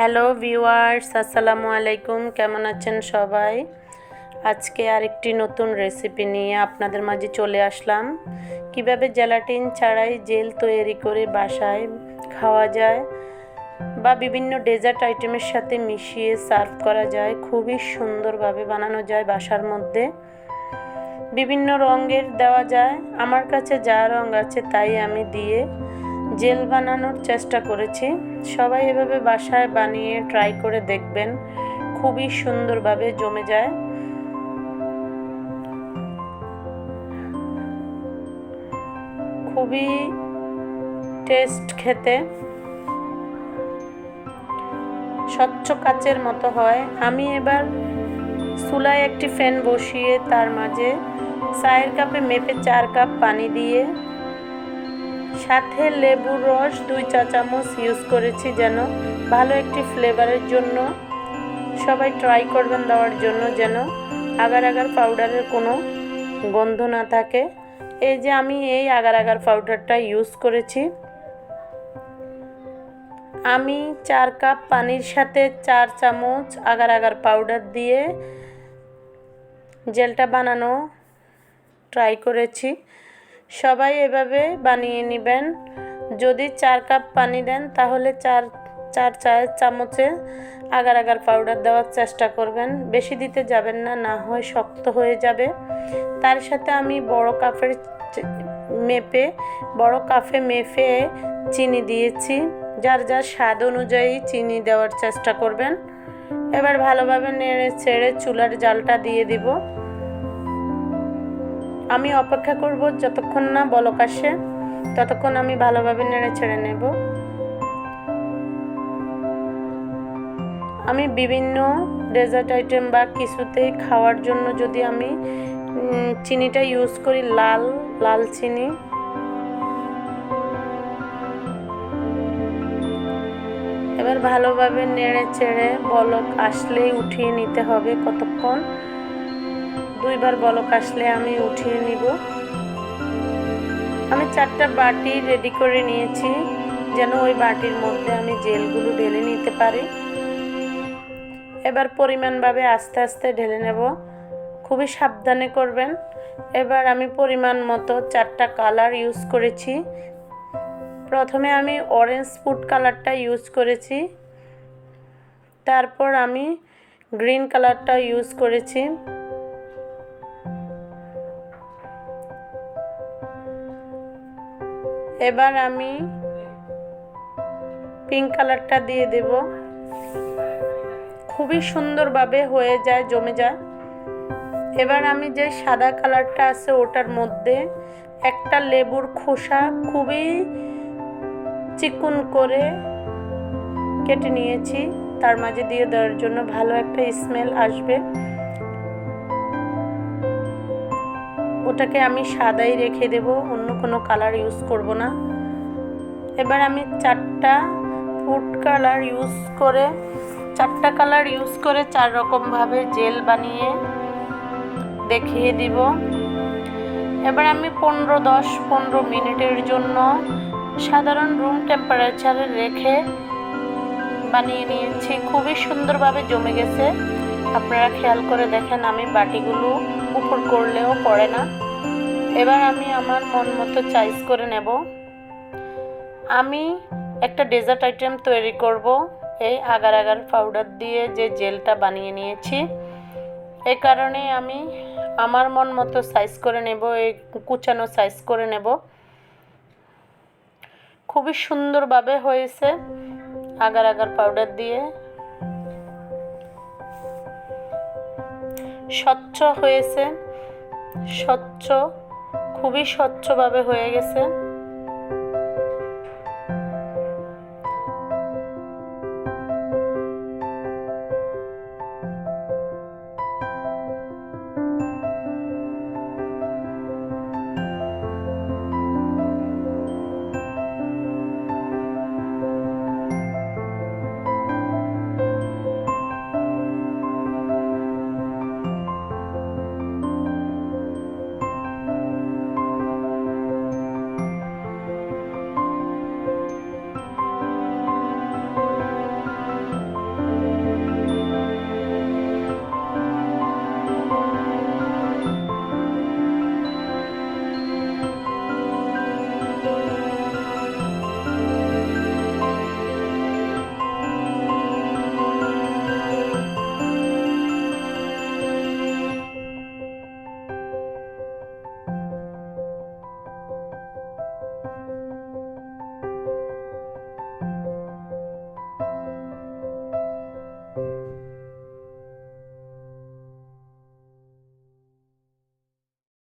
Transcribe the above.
Hello viewers, আসসালামু আলাইকুম। কেমন আছেন সবাই? আজকে আরেকটি নতুন রেসিপি নিয়ে আপনাদের মাঝে চলে আসলাম। কীভাবে জেলাটিন ছাড়াই জেল তৈরি করে বাসায় খাওয়া যায় বা বিভিন্ন ডেজার্ট আইটেমের সাথে মিশিয়ে সার্ভ করা যায়, খুবই সুন্দরভাবে বানানো যায় বাসার মধ্যে। বিভিন্ন রঙের দেওয়া যায়। আমার কাছে যা রঙ আছে তাই আমি দিয়ে জেল বানানোর চেষ্টা করেছি। সবাই এভাবে বাসায় বানিয়ে ট্রাই করে দেখবেন। খুবই সুন্দরভাবে জমে যায়। খুবই টেস্ট খেতে। স্বচ্ছ কাচের মতো হয়। আমি এবার চুলায় একটি ফ্যান বসিয়ে তার মাঝে চায়ের কাপে মেপে চার কাপ পানি দিয়ে সাথে লেবুর রস দুই চা চামচ ইউজ করেছি যেন ভালো একটি ফ্লেভারের জন্য। সবাই ট্রাই করবেন দেওয়ার জন্য যেন আগার আগার পাউডারের কোনো গন্ধ না থাকে। এই যে আমি এই আগার আগার পাউডারটা ইউজ করেছি। আমি চার কাপ পানির সাথে চার চামচ আগার আগার পাউডার দিয়ে জেলটা বানানো ট্রাই করেছি। সবাই এভাবে বানিয়ে নেবেন। যদি চার কাপ পানি দেন, তাহলে চার চার চায়ের চামচে আগার আগার পাউডার দেওয়ার চেষ্টা করবেন। বেশি দিতে যাবেন না না হয় শক্ত হয়ে যাবে। তার সাথে আমি বড় কাপের মেপে, বড় কাপে মেপে চিনি দিয়েছি। যার যার স্বাদ অনুযায়ী চিনি দেওয়ার চেষ্টা করবেন। এবার ভালোভাবে নেড়ে ছেড়ে চুলার জালটা দিয়ে দিব। আমি অপেক্ষা করব যতক্ষণ না বলক আসে, ততক্ষণ আমি ভালোভাবে নেড়ে ছেড়ে নেব। আমি বিভিন্ন ডেজার্ট আইটেম বা কিছুতে খাওয়ার জন্য যদি আমি চিনিটা ইউজ করি, লাল লাল চিনি। এবার ভালোভাবে নেড়ে চেড়ে বলক আসলেই উঠিয়ে নিতে হবে কতক্ষণ? দুইবার বলক আসলে আমি উঠিয়ে নিব। আমি চারটা বাটি রেডি করে নিয়েছি, যেন ওই বাটির মধ্যে আমি জেলগুলো ঢেলে নিতে পারি। এবার পরিমাণভাবে আস্তে আস্তে ঢেলে নেব। খুবই সাবধানে করবেন। এবার আমি পরিমাণ মতো চারটা কালার ইউজ করেছি। প্রথমে আমি অরেঞ্জ ফুড কালারটা ইউজ করেছি। তারপর আমি গ্রিন কালারটা ইউজ করেছি। এবার আমি পিঙ্ক কালারটা দিয়ে দেব। খুবই সুন্দরভাবে হয়ে যায়, জমে যায়। এবার আমি যে সাদা কালারটা আছে ওটার মধ্যে একটা লেবুর খোসা খুবই চিকুন করে কেটে নিয়েছি। তার মাঝে দিয়ে দেওয়ার জন্য ভালো একটা স্মেল আসবে। ওটাকে আমি সাদাই রেখে দেব, অন্য কোনো কালার ইউজ করব না। এবার আমি চারটা ফুড কালার ইউজ করে, চারটা কালার ইউজ করে চার রকমভাবে জেল বানিয়ে দেখিয়ে দিব। এবার আমি পনেরো, দশ, পনেরো মিনিটের জন্য সাধারণ রুম টেম্পারেচারে রেখে বানিয়ে নিয়েছি। খুবই সুন্দরভাবে জমে গেছে। আপনারা খেয়াল করে দেখেন আমি বাটিগুলো উপর করলেও পড়ে না। এবার আমি আমার মন মতো চয়েস করে নেব। আমি একটা ডেজার্ট আইটেম তৈরি করব। এই আগার আগার পাউডার দিয়ে যে জেলটা বানিয়ে নিয়েছি। এই কারণে আমি আমার মন মতো সাইজ করে নেব, এই কুচানো সাইজ করে নেব। খুবই সুন্দরভাবে হয়েছে আগার আগার পাউডার দিয়ে। স্বচ্ছ হয়েছে স্বচ্ছ খুবই স্বচ্ছভাবে হয়ে গেছে